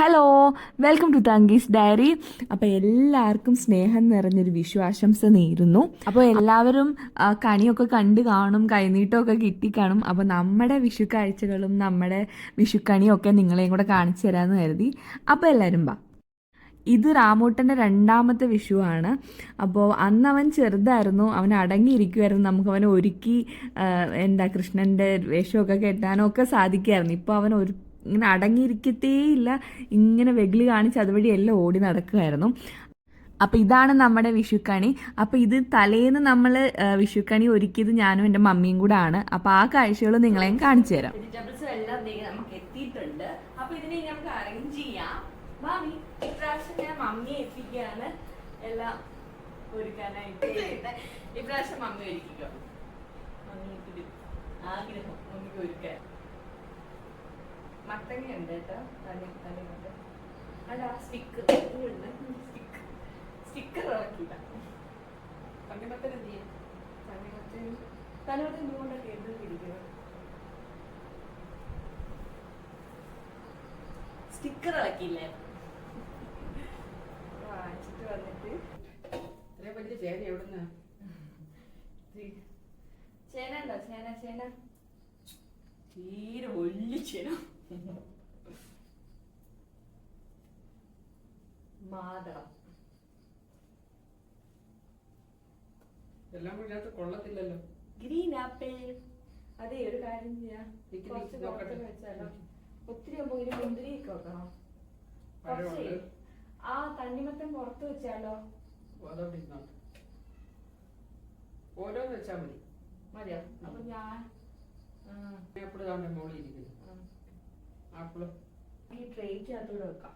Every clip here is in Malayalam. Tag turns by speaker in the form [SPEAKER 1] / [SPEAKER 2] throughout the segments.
[SPEAKER 1] Hello welcome to Thanki's diary അപ്പോൾ എല്ലാവർക്കും സ്നേഹം നിറഞ്ഞൊരു വിഷു ആശംസ നേരുന്നു. അപ്പോൾ എല്ലാവരും കണിയൊക്കെ കണ്ടു കാണും കൈനീട്ടമൊക്കെ കിട്ടിക്കാണും. അപ്പോൾ നമ്മുടെ വിഷു കാഴ്ചകളും നമ്മുടെ വിഷുക്കണിയൊക്കെ നിങ്ങളെയും കൂടെ കാണിച്ചു തരാമെന്ന് കരുതി. അപ്പോൾ എല്ലാവരും വാ. ഇത് റാമൂട്ടന്റെ രണ്ടാമത്തെ വിഷുവാണ്. അപ്പോൾ അന്ന് അവൻ ചെറുതായിരുന്നു അവൻ അടങ്ങിയിരിക്കുമായിരുന്നു നമുക്ക് അവനെ ഒരുക്കി എന്താ കൃഷ്ണന്റെ വേഷമൊക്കെ കെട്ടാനൊക്കെ സാധിക്കുമായിരുന്നു ഇപ്പോൾ അവൻ ഒരു ഇങ്ങനെ അടങ്ങിയിരിക്കത്തേയില്ല. ഇങ്ങനെ വെഗിൽ കാണിച്ച് അതുവഴി എല്ലാം ഓടി നടക്കുമായിരുന്നു. അപ്പം ഇതാണ് നമ്മുടെ വിഷുക്കണി. അപ്പം ഇത് തലേന്ന് നമ്മൾ വിഷുക്കണി ഒരുക്കിയത് ഞാനും എന്റെ മമ്മിയും കൂടെ ആണ് അപ്പം ആ കാഴ്ചകൾ നിങ്ങളെയും കാണിച്ചു തരാം. എല്ലാം നമുക്ക് അപ്പോൾ ഇതിനെ അറേഞ്ച് ചെയ്യാം. മാമി ഒരുക്കാനായിട്ട്. ഇപ്രാവശ്യം മമ്മി ഒരുക്കിക്കോ. മമ്മി ആഗ്രഹം. മമ്മിക്ക് ഒരുക്കാൻ. മത്തങ്ങ ഉണ്ട് കേട്ടോ തലി തലയുണ്ട് അല്ല സ്റ്റിക്കർ സ്റ്റിക്കർ സ്റ്റിക്കർ ഇറക്കില്ല തണ്ണിമത്തൻ എന്ത് ചെയ്യും? തണ്ണിമത്തൻ തണ്ണിമത്തൻ ഇതുകൊണ്ടൊക്കെ എന്ത് പിടിക്കുന്നത്? സ്റ്റിക്കർ ഇറക്കിയില്ലേ? വാങ്ങിച്ചിട്ട് വന്നിട്ട്.
[SPEAKER 2] ഇത്രയും വലിയ ചേന എവിടുന്ന്?
[SPEAKER 1] ചേന ഉണ്ടോ? ചേന ചേന. തീരെ വലിയ ചേന. മാതളം.
[SPEAKER 2] എല്ലാം കൂടി കൊള്ളത്തില്ലല്ലോ.
[SPEAKER 1] ഗ്രീൻ ആപ്പിൾ അതെ ഒരു കാര്യം ചെയ്യാം. വെച്ചാലോ? ഒത്തിരി ഇങ്ങനെ മുന്തിരിയൊക്കെ വെക്കണം? കുറച്ചേ. ആ തണ്ണിമത്തൻ പുറത്ത് വെച്ചാലോ?
[SPEAKER 2] ഓരോന്ന് വെച്ചാ മതി.
[SPEAKER 1] മതിയോ? അപ്പൊ ഞാൻ
[SPEAKER 2] താണ്ടെ മോളിൽ ഇരിക്കുന്നു. ആപ്പിൾ.
[SPEAKER 1] ഈ ട്രേക്ക് അതോടെ വെക്കാം.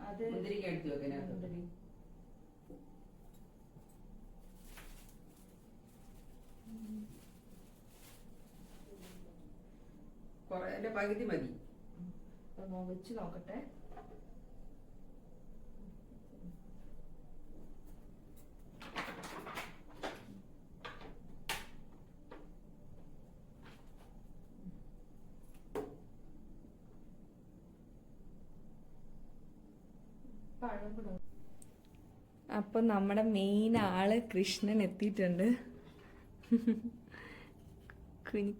[SPEAKER 1] അത്
[SPEAKER 2] മുന്തിരിക്ക എടുത്ത് വെക്കാനകത്ത്
[SPEAKER 1] മുന്തിരി.
[SPEAKER 2] കുറെ പകുതി മതി.
[SPEAKER 1] വെച്ച് നോക്കട്ടെ. അപ്പൊ നമ്മുടെ മെയിൻ ആൾ കൃഷ്ണൻ എത്തിയിട്ടുണ്ട്.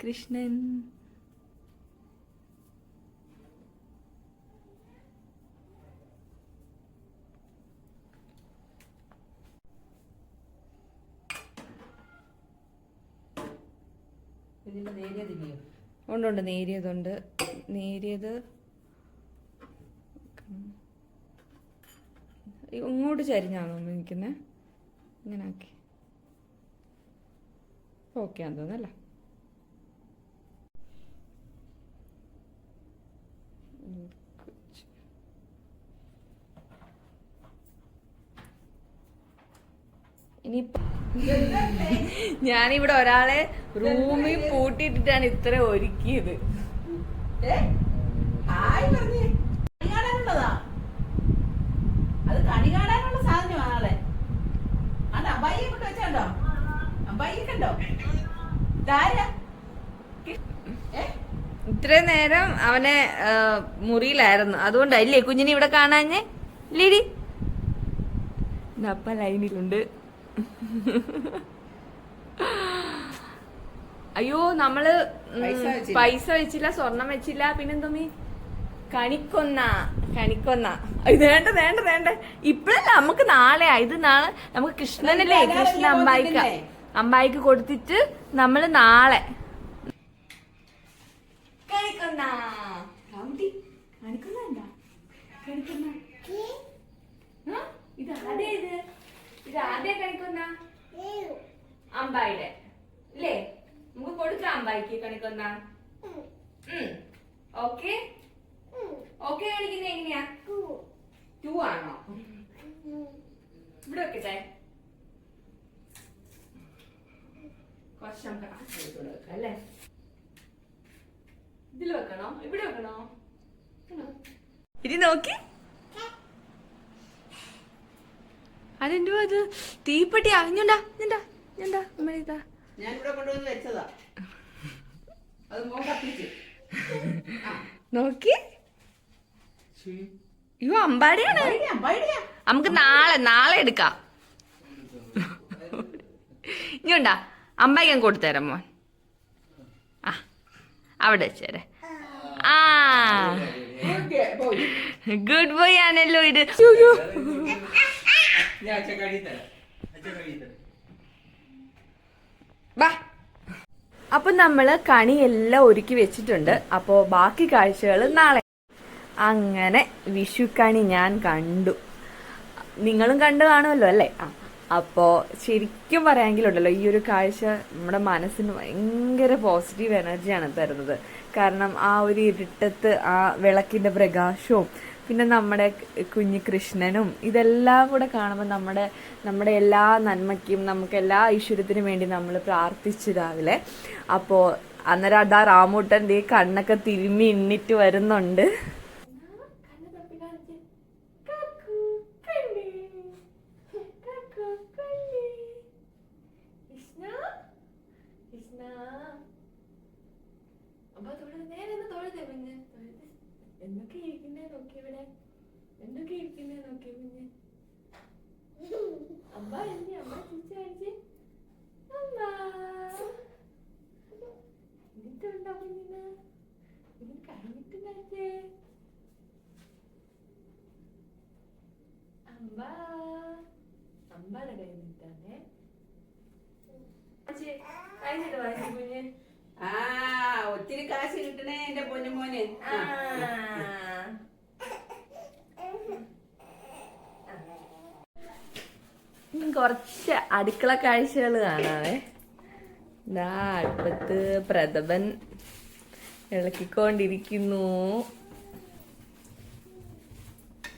[SPEAKER 1] കൃഷ്ണൻ ഉണ്ടുണ്ട് നേരിയതുണ്ട്. നേരിയത് ഇങ്ങോട്ട് ചരിഞ്ഞാണോ നിൽക്കുന്നത് ഇങ്ങനെ ആക്കി. ഓക്കെ ആണെന്ന് തോന്നല്ല ഇനി ഞാനിവിടെ ഒരാളെ റൂമിൽ പൂട്ടിയിട്ടിട്ടാണ് ഇത്ര ഒരുക്കിയത്.
[SPEAKER 3] ഹായ് പറഞ്ഞേ കണി കാണാനുള്ളതാ അത് കണി കാണാനുള്ള സാധനമാണ് ആളെ അത് അമ്പായിയെ കൊണ്ട് വെച്ചോ അമ്പായിയെ കണ്ടോ ഇതാരാ ഏ
[SPEAKER 1] ഇത്രയും നേരം അവനെ മുറിയിലായിരുന്നു. അതുകൊണ്ടല്ലേ കുഞ്ഞിനെ ഇവിടെ കാണാഞ്ഞ്? ലിഡി? അപ്പ ലൈനിലുണ്ട്. അയ്യോ നമ്മൾ
[SPEAKER 2] പൈസ വെച്ചില്ല.
[SPEAKER 1] സ്വർണം വെച്ചില്ല പിന്നെന്തോ പിന്നെന്തോമി കണിക്കൊന്ന കണിക്കൊന്ന. ഇത് വേണ്ട വേണ്ട വേണ്ട. ഇപ്പഴല്ല നമുക്ക് നാളെ ഇത് നാളെ നമുക്ക് കൃഷ്ണനല്ലേ കൃഷ്ണ
[SPEAKER 3] അല്ലാതെ
[SPEAKER 1] അമ്പായിക്ക് കൊടുത്തിട്ട് നമ്മൾ നാളെ. കണിക്കൊന്ന കാമുട്ടി കണിക്കൊന്ന എന്താ കണിക്കൊന്ന ആ? ഇത് ആദ്യ ഇത് ഇത് ആദ്യ കണിക്കൊന്ന അമ്പായിടെ ഇല്ലേ നമുക്ക് കൊടുക്കാം അമ്പായിക്ക് കണിക്കൊന്ന ഓക്കെ ഓക്കെ കാണിക്കുന്ന എങ്ങനെയാ ടു ആണോ ഇവിടെ വെക്കട്ടെ കുറച്ച് നമുക്ക് ആശ്രയിച്ചോട് കൊടുക്കാം അല്ലേ? ഇതിൽ വെക്കണോ? ഇവിടെ വെക്കണോ? ഇത് നോക്കി. അതെന്തുവാ അത് തീപ്പെട്ടി അറിഞ്ഞുണ്ടാ എന്താ അമ്മ ഇതാ.
[SPEAKER 3] ഞാൻ ഇവിടെ കൊണ്ടുവന്ന് വെച്ചതാ. അത് മോൻ കത്തിച്ച്.
[SPEAKER 1] നോക്കി. അയ്യോ അമ്പാടിയാണ്.
[SPEAKER 3] അമ്പാടിയാ, അമ്പാടിയാ.
[SPEAKER 1] നമുക്ക് നാളെ നാളെ എടുക്കാം. ഇനിയുണ്ടാ അമ്പായിക്കാൻ കൊടുത്തരാം മോൻ. ആ അവിടെ വെച്ചേരെ ആ. ഗുഡ് ബോയ് ആണല്ലോ ഇത്. അപ്പൊ നമ്മൾ കണിയെല്ലാം ഒരുക്കി വെച്ചിട്ടുണ്ട്. അപ്പോ ബാക്കി കാഴ്ചകൾ നാളെ. അങ്ങനെ വിഷുക്കണി ഞാൻ കണ്ടു. നിങ്ങളും കണ്ടു കാണുമല്ലോ അല്ലേ? ആ. അപ്പോ ശരിക്കും പറയാമെങ്കിലുണ്ടല്ലോ ഈ ഒരു കാഴ്ച നമ്മുടെ മനസ്സിന് ഭയങ്കര പോസിറ്റീവ് എനർജിയാണ് തരുന്നത്. കാരണം ആ ഒരു ഇരുട്ടത്ത് ആ വിളക്കിന്റെ പ്രകാശവും പിന്നെ നമ്മുടെ കുഞ്ഞു കൃഷ്ണനും ഇതെല്ലാം കൂടെ കാണുമ്പോൾ നമ്മുടെ നമ്മുടെ എല്ലാ നന്മയ്ക്കും നമുക്ക് എല്ലാ ഐശ്വര്യത്തിനും വേണ്ടി നമ്മൾ പ്രാർത്ഥിച്ചു രാവിലെ. അപ്പോൾ അന്നേരം അതാ റാമൂട്ടന്റെ കണ്ണൊക്കെ തിരുമ്മി ഇന്നിട്ട് വരുന്നുണ്ട്. でもねそれです面倒け雪ねのけぶれ面倒け雪ねのけぶね
[SPEAKER 3] 엄마
[SPEAKER 1] 언니 엄마 지쳐야지? 엄마. 이제 온다고 니나? 우리 가을이 끝나지 엄마. 엄마를 가야 된다네? 아직 아이들 와야지 분이
[SPEAKER 3] 아. ഒത്തിരി കാശ് കിട്ടണേ എന്റെ പൊന്നു മോനെ. ആ.
[SPEAKER 1] കുറച്ച് അടുക്കള കാഴ്ചകൾ കാണാവേ. ദാ അടുപ്പത്ത് പ്രഥമൻ ഇളക്കിക്കൊണ്ടിരിക്കുന്നു.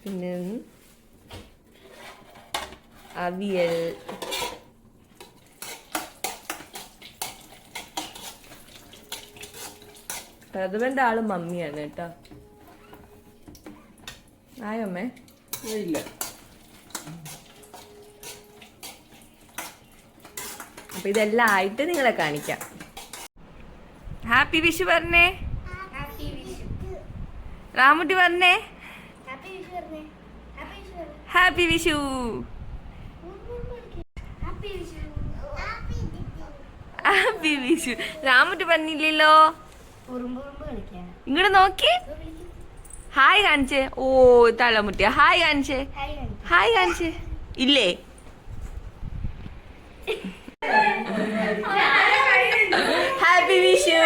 [SPEAKER 1] പിന്നെ അവിയൽ. പ്രഥമന്റെ ആൾ മമ്മിയാണ് കേട്ടോ. ആയോ അമ്മേ?
[SPEAKER 2] ഇല്ല.
[SPEAKER 1] അപ്പൊ ഇതെല്ലാം ആയിട്ട് നിങ്ങളെ കാണിക്കാം. ഹാപ്പി വിഷു പറഞ്ഞേ?
[SPEAKER 4] ഹാപ്പി വിഷു
[SPEAKER 1] രാമുട്ടി പറഞ്ഞേ?
[SPEAKER 4] Happy Vishu happy Vishu Ramutty
[SPEAKER 1] happy Vishu
[SPEAKER 4] happy Vishu happy
[SPEAKER 1] happy Vishu Ramutty പറഞ്ഞില്ലല്ലോ? ഇങ്ങോട്ട് നോക്കി. ഹായ് കാണിച്ചേ. ഓ തളമുട്ടിയ ഹായ് കാണിച്ചേ.
[SPEAKER 4] ഹായ്
[SPEAKER 1] കാണിച്ചേ. ഇല്ലേ? ഹാപ്പി വിഷു.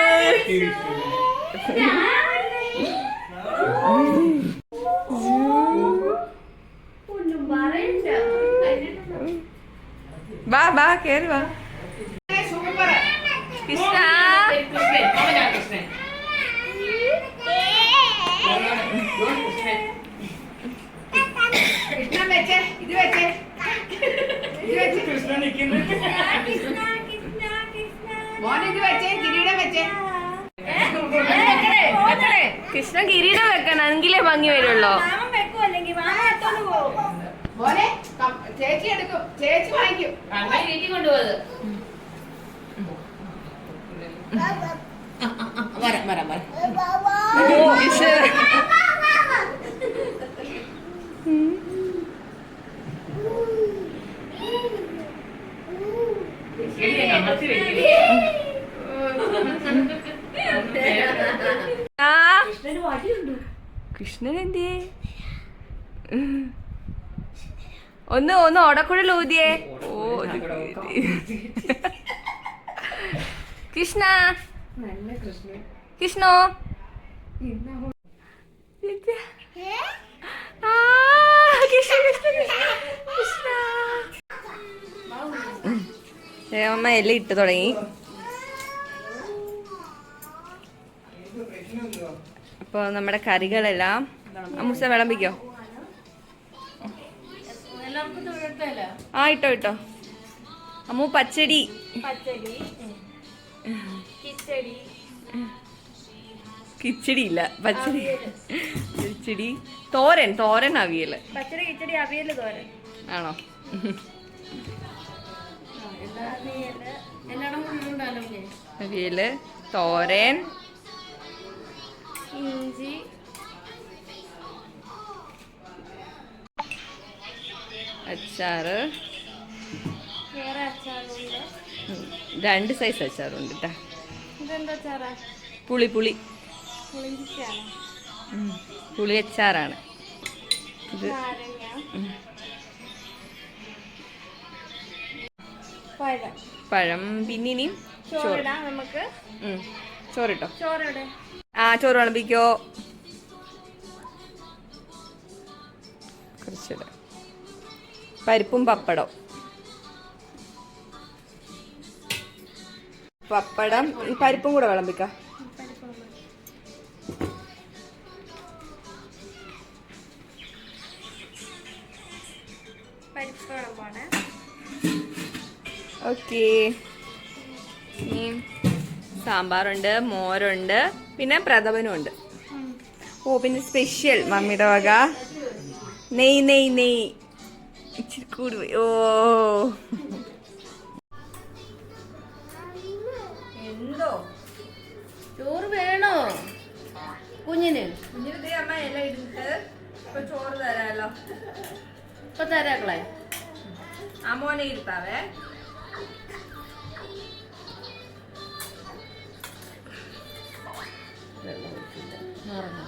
[SPEAKER 1] വാ വാ കേറി വാ. കൃഷ്ണ
[SPEAKER 3] കൃഷ്ണൻ അവനാ കൃഷ്ണൻ കൃഷ്ണൻ വെച്ചേ ഇത് വെച്ചേ.
[SPEAKER 4] കൃഷ്ണ
[SPEAKER 3] മോനെ ഇത് വെച്ചേ കിരീടം വെച്ചേ.
[SPEAKER 1] കൃഷ്ണൻ കിരീടം വെക്കണം എങ്കിലേ ഭംഗി വരുള്ളൂ.
[SPEAKER 3] മോനെ ചേച്ചി എടുക്കും. ചേച്ചി വാങ്ങിക്കും. അങ്ങനെ വീട്ടിൽ വരാം വരാം വരാം.
[SPEAKER 1] കൃഷ്ണൻ എന്തേ ഒന്ന് ഒന്ന് ഓടക്കുഴൽ ഊതിയേ ഓ കൃഷ്ണ. കൃഷ്ണോ ആ, കൃഷ്ണ, കൃഷ്ണ, കൃഷ്ണ, കൃഷ്ണ. ഏ, അമ്മ എല്ലാം ഇട്ട് തുടങ്ങി. അപ്പോൾ നമ്മുടെ കറികളെല്ലാം അമ്മൂസ വിളമ്പിക്കോ? ആ ഇട്ടോ ഇട്ടോ. അമ്മു പച്ചടി.
[SPEAKER 4] കിച്ചടി.
[SPEAKER 1] ഇല്ല പച്ചടി. കിച്ചടി. തോരൻ തോരൻ അവിയൽ.
[SPEAKER 4] പച്ചടി കിച്ചടി അവിയൽ തോരൻ.
[SPEAKER 1] ആണോ? അവിയൽ തോരൻ
[SPEAKER 4] ഇഞ്ചി.
[SPEAKER 1] അച്ചാറ്. രണ്ട് സൈസ് അച്ചാറുണ്ട് കേട്ടാ പുളി പുളി. പുളി അച്ചാറാണ്. ഇത്
[SPEAKER 4] പഴം.
[SPEAKER 1] പഴം പിന്നെ ഇനിയും ചോറ്.
[SPEAKER 4] ചോറിടാം നമുക്ക്.
[SPEAKER 1] ചോറിട്ടോ.
[SPEAKER 4] ചോറിടെ
[SPEAKER 1] ആ ചോറ് വിളമ്പിക്കോ. കുറച്ചിടാം. പരിപ്പും പപ്പടം പപ്പടം ഈ പരിപ്പും കൂടെ വിളമ്പിക്കാം.
[SPEAKER 4] പരിപ്പ് വിളമ്പാണ്.
[SPEAKER 1] ഓക്കെ. സാമ്പാറുണ്ട് മോരുണ്ട് പിന്നെ പ്രഥമനും ഉണ്ട് ഓ പിന്നെ സ്പെഷ്യൽ മമ്മിയുടെ വക. നെയ് നെയ് നെയ്. ഇച്ചിരി കൂടി ഓ. എന്തോ?
[SPEAKER 4] ചോറ് വേണോ? കുഞ്ഞിന്.
[SPEAKER 1] കുഞ്ഞിന് അമ്മ ഇല ഇട്ടിട്ട് ഇപ്പൊ ചോറ് തരാലോ.
[SPEAKER 4] ഇപ്പൊ തരാക്കളെ.
[SPEAKER 1] അമ്മോനെ ഇരുത്താവേ
[SPEAKER 4] നാരങ്ങ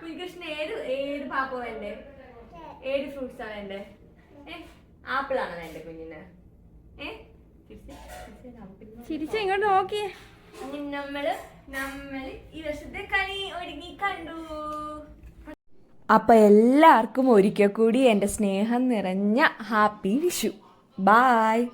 [SPEAKER 4] കൃഷ്ണ
[SPEAKER 1] ഏത് ഏത് പാപ്പ വേണ്ടേ? ഏത് ഫ്രൂട്ട്സ് ആണ് വേണ്ടേ? ഏ ആപ്പിൾ ആണ് വേണ്ടേ കുഞ്ഞിന്? ഏ
[SPEAKER 4] ചിരിച്ച ഇങ്ങോട്ട് നോക്കിയേ
[SPEAKER 1] നമ്മൾ നമ്മൾ ഈ വർഷത്തെ കണി ഒരുങ്ങി കണ്ടു. അപ്പൊ എല്ലാവർക്കും ഒരിക്കൽ കൂടി എന്റെ സ്നേഹം നിറഞ്ഞ ഹാപ്പി വിഷു. ബായ്.